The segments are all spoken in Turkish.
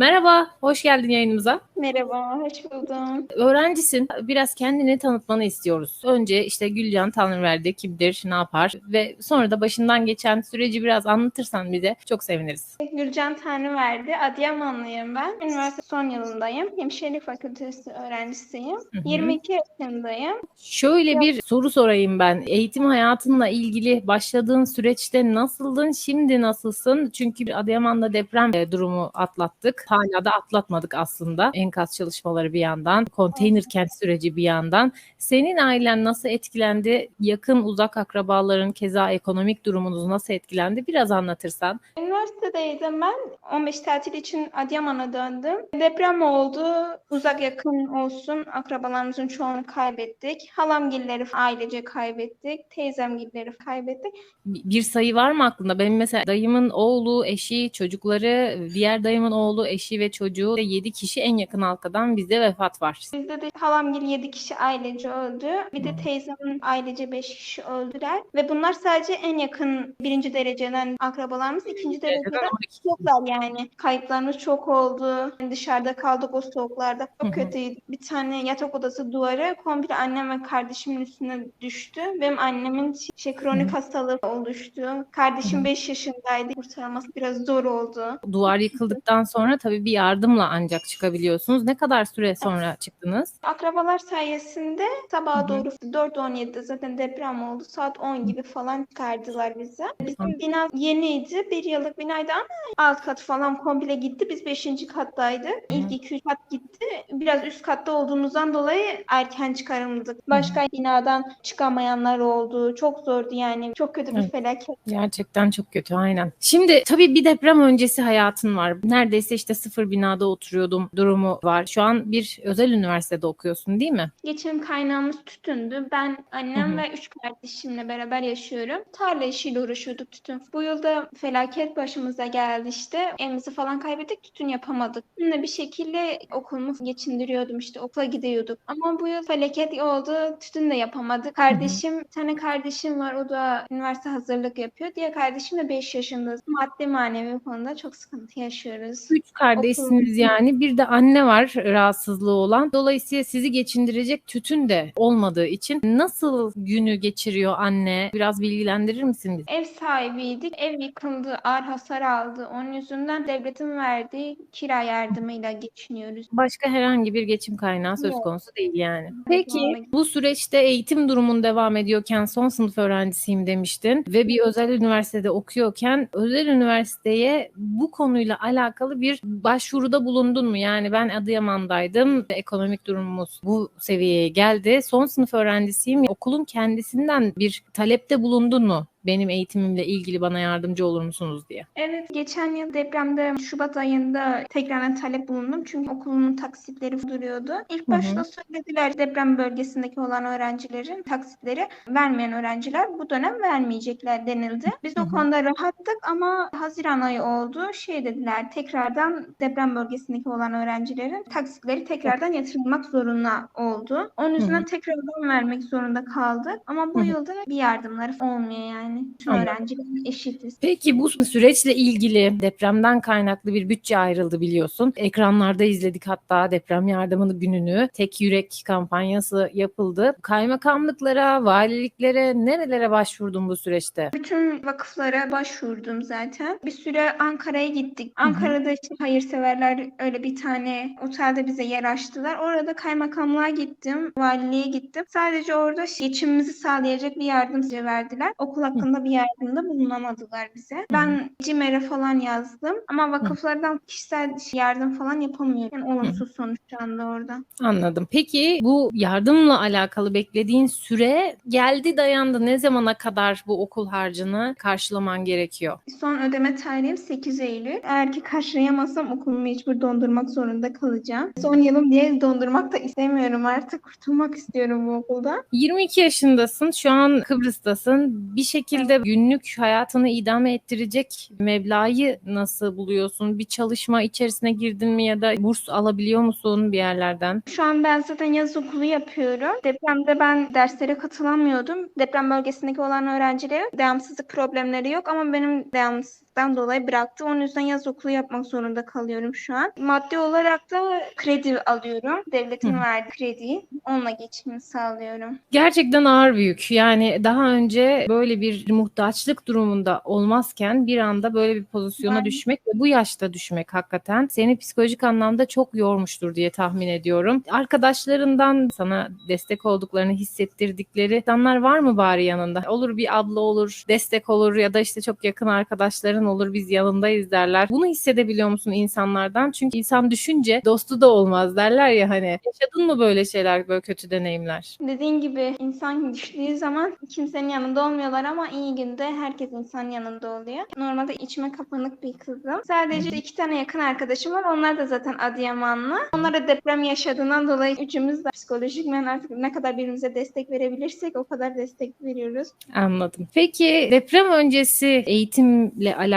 Merhaba, hoş geldin yayınımıza. Merhaba, hoş buldum. Öğrencisin. Biraz kendini tanıtmanı istiyoruz. Önce işte Gülcan Tanrıverdi kimdir, ne yapar ve sonra da başından geçen süreci biraz anlatırsan bize çok seviniriz. Gülcan Tanrıverdi, Adıyamanlıyım ben. Üniversite son yılındayım. Hemşirelik Fakültesi öğrencisiyim. Hı hı. 22 yaşındayım. Şöyle bir soru sorayım ben. Eğitim hayatınla ilgili başladığın süreçte nasıldın, şimdi nasılsın? Çünkü Adıyaman'da deprem e, durumu atlattık. Hala da atlatmadık aslında. Enkaz çalışmaları bir yandan, konteyner kent süreci bir yandan. Senin ailen nasıl etkilendi? Yakın uzak akrabaların keza ekonomik durumunuz nasıl etkilendi? Biraz anlatırsan. Üniversitedeydim ben. 15 tatil için Adıyaman'a döndüm. Deprem oldu. Uzak yakın olsun. Akrabalarımızın çoğunu kaybettik. Halamgilleri ailece kaybettik. Teyzemgilleri kaybettik. Bir sayı var mı aklında? Benim mesela dayımın oğlu, eşi, çocukları, diğer dayımın oğlu, eşi ve çocuğu ve 7 kişi en yakın halkadan bizde vefat var. Bizde de halamgil 7 kişi ailece öldü. Bir de teyzemin ailece 5 kişi öldüler. Ve bunlar sadece en yakın birinci dereceden akrabalarımız. ikinci dereceden yoklar yani. Kayıplarımız çok oldu. Dışarıda kaldık o soğuklarda. Çok kötüydü. Bir tane yatak odası duvarı komple annem ve kardeşimin üstüne düştü. Benim annemin şey kronik hastalığı oluştu. Kardeşim 5 yaşındaydı. Kurtarması biraz zor oldu. Duvar yıkıldıktan sonra tabii bir yardımla ancak çıkabiliyorsunuz. Ne kadar süre sonra çıktınız? Akrabalar sayesinde sabaha hı. doğru 4.17'de zaten deprem oldu. Saat 10 gibi falan çıkardılar bize. Bizim bina yeniydi. Bir yıllık binaydı ama alt kat falan komple gitti. Biz 5. kattaydık. İlk 2-3 kat gitti. Biraz üst katta olduğumuzdan dolayı erken çıkarıldık. Başka binadan çıkamayanlar oldu. Çok zordu yani. Çok kötü bir Evet. felaket. Gerçekten çok kötü aynen. Şimdi tabii bir deprem öncesi hayatın var. Neredeyse işte sıfır binada oturuyordum durumu var. Şu an bir özel üniversitede okuyorsun değil mi? Geçim kaynağımız tütündü. Ben, annem ve üç kardeşimle beraber yaşıyorum. Tarla işiyle uğraşıyorduk tütün. Bu yılda felaket başımıza geldi işte. Evimizi falan kaybettik. Tütün yapamadık. Tütünle bir şekilde okulumu geçindiriyordum işte. Okula gidiyorduk. Ama bu yıl felaket oldu. Tütün de yapamadık. Kardeşim, bir tane kardeşim var. O da üniversite hazırlık yapıyor. Diğer kardeşim de 5 yaşında. Maddi manevi konuda çok sıkıntı yaşıyoruz. Üç kardeşsiniz yani. Bir de anne var rahatsızlığı olan. Dolayısıyla sizi geçindirecek tütün de olmadığı için nasıl günü geçiriyor anne? Biraz bilgilendirir misin bizi? Ev sahibiydik. Ev yıkıldı, ağır hasar aldı. Onun yüzünden devletin verdiği kira yardımıyla geçiniyoruz. Başka herhangi bir geçim kaynağı söz Yok. konusu değil yani. Peki bu süreçte eğitim durumun devam ediyorken son sınıf öğrencisiyim demiştin ve bir özel üniversitede okuyorken özel üniversiteye bu konuyla alakalı bir başvuruda bulundun mu? Yani ben Adıyaman'daydım. Ekonomik durumumuz bu seviyeye geldi. Son sınıf öğrencisiyim. Okulun kendisinden bir talepte bulundun mu? Benim eğitimimle ilgili bana yardımcı olur musunuz diye. Evet, geçen yıl depremde Şubat ayında tekrardan talep bulundum. Çünkü okulumun taksitleri duruyordu. İlk başta söylediler deprem bölgesindeki olan öğrencilerin taksitleri vermeyen öğrenciler bu dönem vermeyecekler denildi. Biz Hı o konuda rahattık ama Haziran ayı oldu. Şey dediler tekrardan deprem bölgesindeki olan öğrencilerin taksitleri tekrardan yatırılmak zorunda oldu. Onun yüzünden tekrardan vermek zorunda kaldık. Ama bu Hı hı. yılda bir yardımları olmuyor yani. Anladım. öğrenciler eşitiz. Peki bu süreçle ilgili depremden kaynaklı bir bütçe ayrıldı biliyorsun. Ekranlarda izledik hatta deprem yardımını gününü. Tek yürek kampanyası yapıldı. Kaymakamlıklara, valiliklere, nerelere başvurdun bu süreçte? Bütün vakıflara başvurdum zaten. Bir süre Ankara'ya gittik. Ankara'da işte hayırseverler öyle bir tane otelde bize yer açtılar. Orada kaymakamlığa gittim, valiliğe gittim. Sadece orada geçimimizi sağlayacak bir yardım bize verdiler. Okul hakkında bir yardımda bulunamadılar bize. Ben CİMER'e falan yazdım ama vakıflardan kişisel yardım falan yapamıyorum. Yani olumsuz sonuçlandı orada. Anladım. Peki bu yardımla alakalı beklediğin süre geldi dayandı. Ne zamana kadar bu okul harcını karşılaman gerekiyor? Son ödeme tarihim 8 Eylül. Eğer ki karşılayamazsam okulumu mecbur dondurmak zorunda kalacağım. Son yılım diye dondurmak da istemiyorum artık. Kurtulmak istiyorum bu okulda. 22 yaşındasın. Şu an Kıbrıs'tasın. Bir şekilde günlük hayatını idame ettirecek meblağı nasıl buluyorsun? Bir çalışma içerisine girdin mi ya da burs alabiliyor musun bir yerlerden? Şu an ben zaten yaz okulu yapıyorum. Depremde ben derslere katılamıyordum. Deprem bölgesindeki olan öğrencilerin devamsızlık problemleri yok ama benim devamsız damsızlıktan dolayı bıraktı. Onun yüzden yaz okulu yapmak zorunda kalıyorum şu an. Maddi olarak da kredi alıyorum. Devletin Hı. verdiği krediyi. Onunla geçimimi sağlıyorum. Gerçekten ağır bir yük. Yani daha önce böyle bir muhtaçlık durumunda olmazken bir anda böyle bir pozisyona Yani. düşmek ve bu yaşta düşmek hakikaten seni psikolojik anlamda çok yormuştur diye tahmin ediyorum. Arkadaşlarından sana destek olduklarını hissettirdikleri insanlar var mı bari yanında? Olur bir abla olur, destek olur ya da işte çok yakın arkadaşların olur biz yanındayız derler. Bunu hissedebiliyor musun insanlardan? Çünkü insan düşünce dostu da olmaz derler ya hani. Yaşadın mı böyle şeyler, böyle kötü deneyimler? Dediğin gibi insan düştüğü zaman kimsenin yanında olmuyorlar ama iyi günde herkes insanın yanında oluyor. Normalde içime kapanık bir kızım. Sadece iki tane yakın arkadaşım var. Onlar da zaten Adıyamanlı. Onlar da deprem yaşadığından dolayı üçümüz de psikolojikmen artık ne kadar birbirimize destek verebilirsek o kadar destek veriyoruz. Anladım. Peki deprem öncesi eğitimle alakalı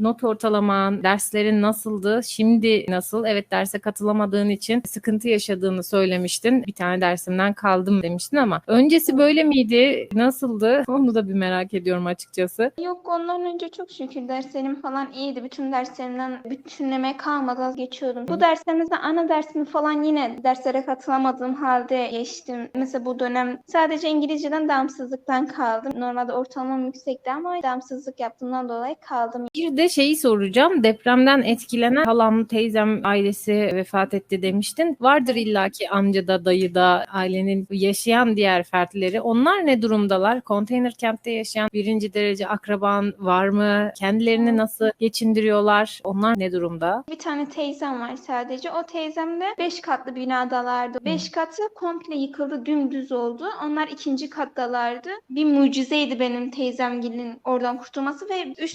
not ortalaman, derslerin nasıldı? Şimdi nasıl? Evet derse katılamadığın için sıkıntı yaşadığını söylemiştin. Bir tane dersimden kaldım demiştin ama öncesi böyle miydi? Nasıldı? Onu da bir merak ediyorum açıkçası. Yok ondan önce çok şükür derslerim falan iyiydi. Bütün derslerimden bütünleme kalmadan geçiyordum. Bu derslerimizde ana dersimi falan yine derslere katılamadığım halde geçtim. Mesela bu dönem sadece İngilizceden damsızlıktan kaldım. Normalde ortalamam yüksekti ama damsızlık yaptığımdan dolayı kaldım. Bir de şeyi soracağım. Depremden etkilenen halam, teyzem ailesi vefat etti demiştin. Vardır illaki amcada, dayıda, ailenin yaşayan diğer fertleri. Onlar ne durumdalar? Konteyner kentte yaşayan birinci derece akraban var mı? Kendilerini nasıl geçindiriyorlar? Onlar ne durumda? Bir tane teyzem var sadece. O teyzem de 5 katlı binadalardı. 5 katı komple yıkıldı, dümdüz oldu. Onlar ikinci kattalardı. Bir mucizeydi benim teyzemgilin oradan kurtulması ve 3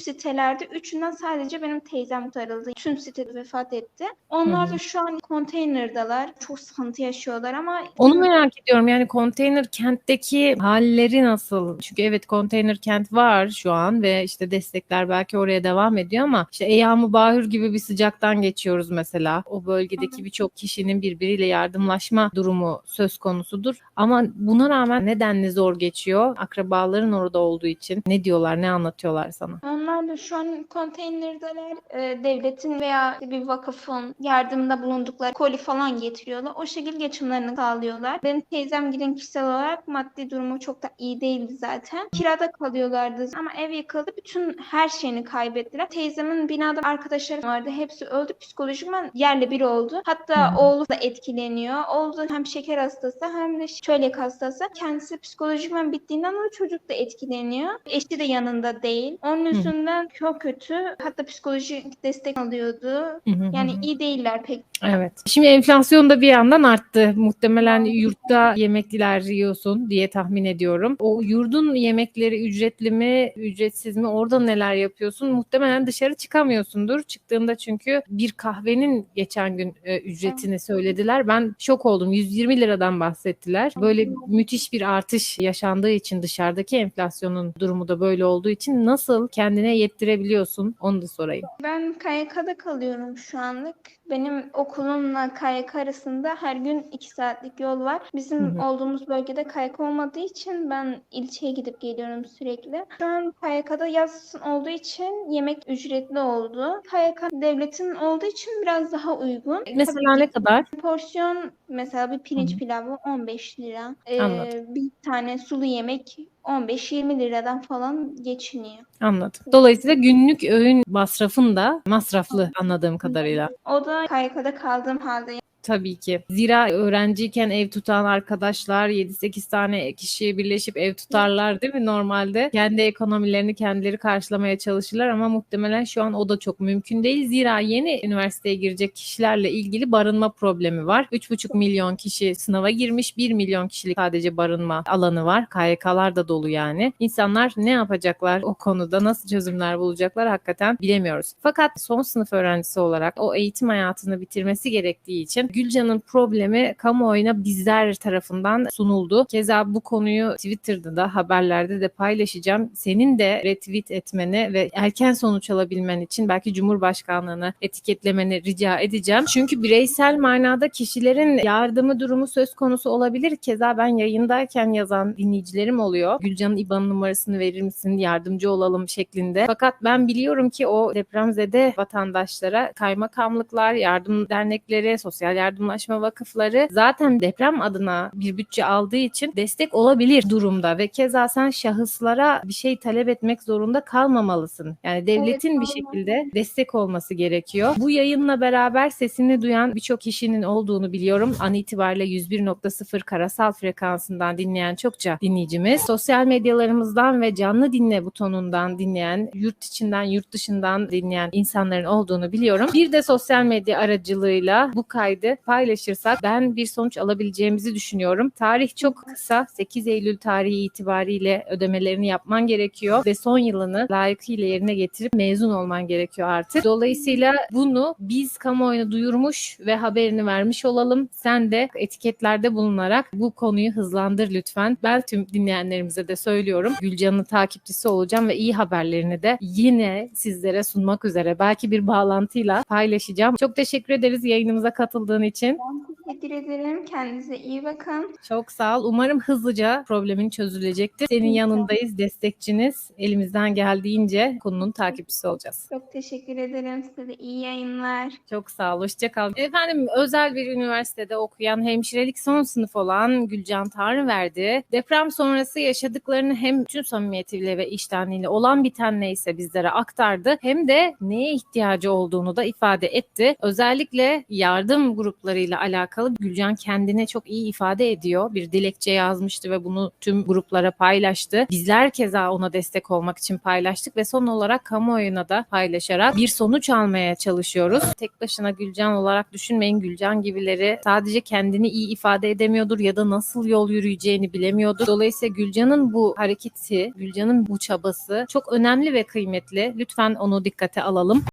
sitelerde üçünden sadece benim teyzem tarıldı. Tüm sitede vefat etti. Onlar da şu an konteynerdalar. Çok sıkıntı yaşıyorlar ama Onu merak ediyorum. Yani konteyner kentteki halleri nasıl? Çünkü evet konteyner kent var şu an ve işte destekler belki oraya devam ediyor ama işte Eyyam-ı Bahür gibi bir sıcaktan geçiyoruz mesela. O bölgedeki birçok kişinin birbiriyle yardımlaşma durumu söz konusudur. Ama buna rağmen nedenli zor geçiyor? Akrabaların orada olduğu için ne diyorlar, ne anlatıyorlar sana? Onlar da şu an konteynerdeler. Ee, devletin veya bir vakıfın yardımında bulundukları koli falan getiriyorlar. O şekilde geçimlerini sağlıyorlar. Benim teyzem giden kişisel olarak maddi durumu çok da iyi değildi zaten. Kirada kalıyorlardı ama ev yıkıldı. Bütün her şeyini kaybettiler. Teyzemin binada arkadaşları vardı. Hepsi öldü. Psikolojikman yerle bir oldu. Hatta oğlu da etkileniyor. Oğlu da hem şeker hastası hem de çölyak hastası. Kendisi psikolojikman bittiğinden dolayı çocuk da etkileniyor. Eşi de yanında değil. Onun yüzünden çok kötü. Hatta psikolojik destek alıyordu. Yani iyi değiller pek. Evet. Şimdi enflasyon da bir yandan arttı. Muhtemelen yurtta yemekler yiyorsun diye tahmin ediyorum. O yurdun yemekleri ücretli mi, ücretsiz mi? Orada neler yapıyorsun? Muhtemelen dışarı çıkamıyorsundur. Çıktığında çünkü bir kahvenin geçen gün e, ücretini söylediler. Ben şok oldum. 120 liradan bahsettiler. Böyle müthiş bir artış yaşandığı için dışarıdaki enflasyonun durumu da böyle olduğu için nasıl kendine yettirebiliyorsun? Onu da sorayım. Ben KYK'da kalıyorum şu anlık. Benim okulumla KYK arasında her gün 2 saatlik yol var. Bizim Hı hı. olduğumuz bölgede KYK olmadığı için ben ilçeye gidip geliyorum sürekli. Şu an KYK'da yaz olduğu için yemek ücretli oldu. KYK devletin olduğu için biraz daha uygun. Mesela Tabii ne kadar? Porsiyon mesela bir pirinç Hı hı. pilavı 15 lira. Ee, Anladım. bir tane sulu yemek 15-20 liradan falan geçiniyor. Anladım. Dolayısıyla günlük öğün masrafın da masraflı anladığım kadarıyla. O da KYK'da kaldığım halde Tabii ki. Zira öğrenciyken ev tutan arkadaşlar 7-8 tane kişi birleşip ev tutarlar değil mi normalde? Kendi ekonomilerini kendileri karşılamaya çalışırlar ama muhtemelen şu an o da çok mümkün değil. Zira yeni üniversiteye girecek kişilerle ilgili barınma problemi var. 3,5 milyon kişi sınava girmiş. 1 milyon kişilik sadece barınma alanı var. KYK'lar da dolu yani. İnsanlar ne yapacaklar o konuda nasıl çözümler bulacaklar hakikaten bilemiyoruz. Fakat son sınıf öğrencisi olarak o eğitim hayatını bitirmesi gerektiği için Gülcan'ın problemi kamuoyuna bizler tarafından sunuldu. Keza bu konuyu Twitter'da da haberlerde de paylaşacağım. Senin de retweet etmeni ve erken sonuç alabilmen için belki Cumhurbaşkanlığını etiketlemeni rica edeceğim. Çünkü bireysel manada kişilerin yardımı durumu söz konusu olabilir. Keza ben yayındayken yazan dinleyicilerim oluyor. Gülcan'ın IBAN numarasını verir misin? Yardımcı olalım şeklinde. Fakat ben biliyorum ki o depremzede vatandaşlara kaymakamlıklar, yardım dernekleri, sosyal yardımlaşma vakıfları zaten deprem adına bir bütçe aldığı için destek olabilir durumda ve keza sen şahıslara bir şey talep etmek zorunda kalmamalısın. Yani devletin bir Evet, şekilde destek olması gerekiyor. Bu yayınla beraber sesini duyan birçok kişinin olduğunu biliyorum. An itibariyle 101.0 karasal frekansından dinleyen çokça dinleyicimiz. Sosyal medyalarımızdan ve canlı dinle butonundan dinleyen, yurt içinden yurt dışından dinleyen insanların olduğunu biliyorum. Bir de sosyal medya aracılığıyla bu kaydı paylaşırsak ben bir sonuç alabileceğimizi düşünüyorum. Tarih çok kısa. 8 Eylül tarihi itibariyle ödemelerini yapman gerekiyor ve son yılını layıkıyla yerine getirip mezun olman gerekiyor artık. Dolayısıyla bunu biz kamuoyuna duyurmuş ve haberini vermiş olalım. Sen de etiketlerde bulunarak bu konuyu hızlandır lütfen. Ben tüm dinleyenlerimize de söylüyorum. Gülcan'ın takipçisi olacağım ve iyi haberlerini de yine sizlere sunmak üzere belki bir bağlantıyla paylaşacağım. Çok teşekkür ederiz yayınımıza katıldığın için. Ben teşekkür ederim. Kendinize iyi bakın. Çok sağ ol. Umarım hızlıca problemin çözülecektir. Senin yanındayız, destekçiniz. Elimizden geldiğince konunun takipçisi olacağız. Çok teşekkür ederim. Size de iyi yayınlar. Çok sağ ol, hoşça kal. Efendim özel bir üniversitede okuyan hemşirelik son sınıf olan Gülcan Tanrıverdi deprem sonrası yaşadıklarını hem bütün samimiyetiyle ve iştenliğiyle olan biten neyse bizlere aktardı hem de neye ihtiyacı olduğunu da ifade etti. Özellikle yardım gruplarıyla alakalı Gülcan kendine çok iyi ifade ediyor. Bir dilekçe yazmıştı ve bunu tüm gruplara paylaştı. Bizler keza ona destek olmak için paylaştık ve son olarak kamuoyuna da paylaşarak bir sonuç almaya çalışıyoruz. Tek başına Gülcan olarak düşünmeyin. Gülcan gibileri sadece kendini iyi ifade edemiyordur ya da nasıl yol yürüyeceğini bilemiyordur. Dolayısıyla Gülcan'ın bu hareketi, Gülcan'ın bu çabası çok önemli ve kıymetli. Lütfen onu dikkate alalım.